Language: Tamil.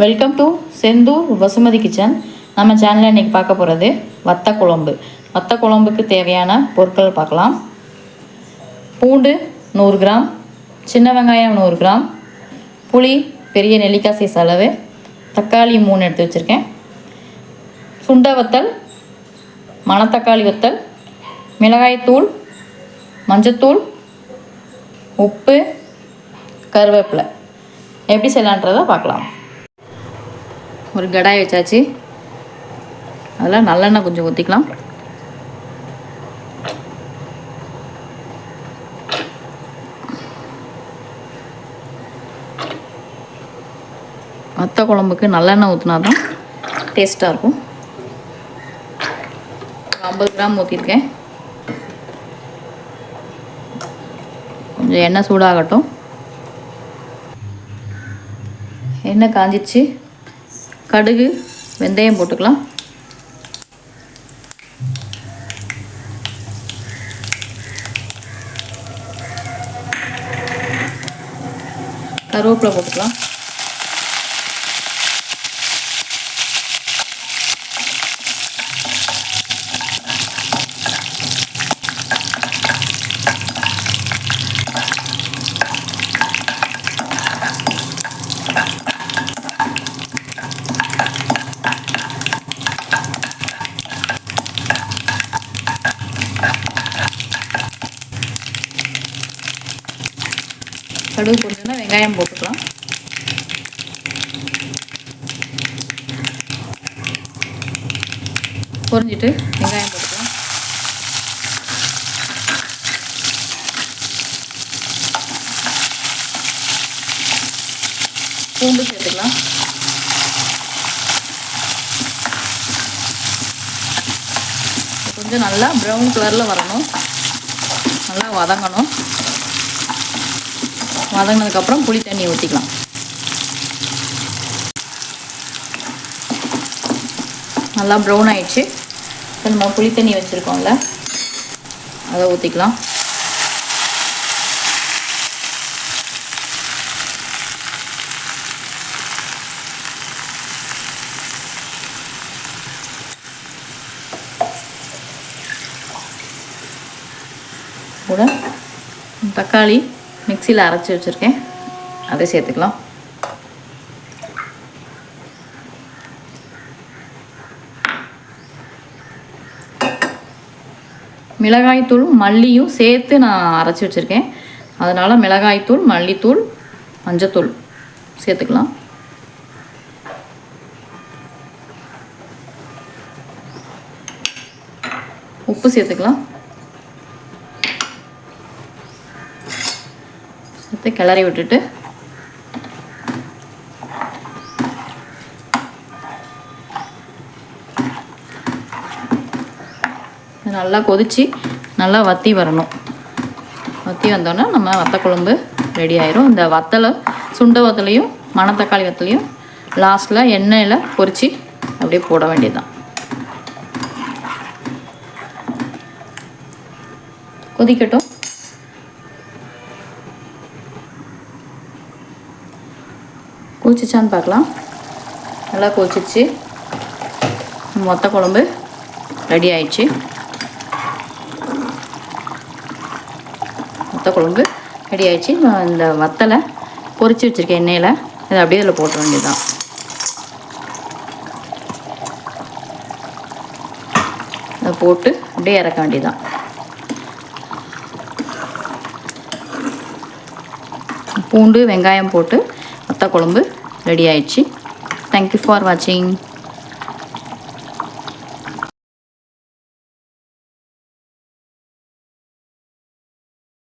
Welcome to Senthur Vasumathi kitchen நம்ம சேனலில் இன்றைக்கி பார்க்க போகிறது வத்த குழம்பு. வத்த குழம்புக்கு தேவையான பொருட்கள் பார்க்கலாம். பூண்டு நூறு கிராம் சின்ன வெங்காயம் நூறு கிராம் புளி பெரிய நெல்லிக்காய் சைஸ் அளவு தக்காளி மூணு எடுத்து வச்சுருக்கேன். சுண்ட வத்தல் மணத்தக்காளி வத்தல் மிளகாய்த்தூள் மஞ்சத்தூள் உப்பு கருவேப்பிலை. எப்படி செய்யலான்றதை பார்க்கலாம். ஒரு கடாய் வச்சாச்சு. அதில் நல்லெண்ணெய் கொஞ்சம் ஊற்றிக்கலாம் மற்ற குழம்புக்கு நல்லெண்ணெய் ஊற்றினா தான் டேஸ்ட்டாக இருக்கும். ஐம்பது கிராம் ஊற்றிருக்கேன் கொஞ்சம் எண்ணெய் சூடாகட்டும். எண்ணெய் காஞ்சிச்சு. கடுகு வெந்தயம் போட்டுக்கலாம். கருவேப்பிலை போட்டுக்கலாம். கடுகு போட்டோன்னா வெங்காயம் போட்டுக்கலாம். பொரிஞ்சிட்டு வெங்காயம் போட்டுக்கலாம். பூண்டு சேர்த்துக்கலாம். கொஞ்சம் நல்லா ப்ரௌன் கலரில் வரணும். நல்லா வதங்கணும். வதங்கினதுக்கப்புறம் புளி தண்ணி ஊற்றிக்கலாம் நல்லா ப்ரௌன் ஆயிடுச்சு. இப்போ நம்ம புளி தண்ணி வச்சுருக்கோம்ல. அதை ஊற்றிக்கலாம் கூட தக்காளி. மிக்சியில் அரைச்சி வச்சுருக்கேன். அதை சேர்த்துக்கலாம். மிளகாய்த்தூள் மல்லியும் சேர்த்து நான் அரைச்சி வச்சுருக்கேன். அதனால் மிளகாய்த்தூள் மல்லித்தூள் மஞ்சத்தூள் சேர்த்துக்கலாம். உப்பு சேர்த்துக்கலாம். சேர்த்து கிளறி விட்டுட்டு. நல்லா கொதித்து நல்லா வத்தி வரணும். வத்தி வந்தோன்னே நம்ம வத்த குழம்பு ரெடி ஆயிரும். இந்த வத்தலை சுண்ட வத்தலையும் மணத்தக்காளி வத்தலையும் லாஸ்ட்டில் எண்ணெயில் பொரித்து அப்படியே போட வேண்டியதுதான். கொதிக்கட்டும். கொதிச்சிச்சான்னு பார்க்கலாம். நல்லா கொதிச்சிச்சு மொத்த குழம்பு ரெடி ஆயிடுச்சு. மொத்த குழம்பு ரெடி ஆயிடுச்சு. இந்த வத்தலை பொறிச்சு வச்சுருக்கேன் எண்ணெயில். இதை அப்படியே அதில் போட்ட வேண்டியதுதான். அதை போட்டு அப்படியே இறக்க வேண்டியதுதான். பூண்டு வெங்காயம் போட்டு வத்த குழம்பு ரெடி ஆயிடுச்சு. தேங்க்யூ ஃபார் வாட்சிங்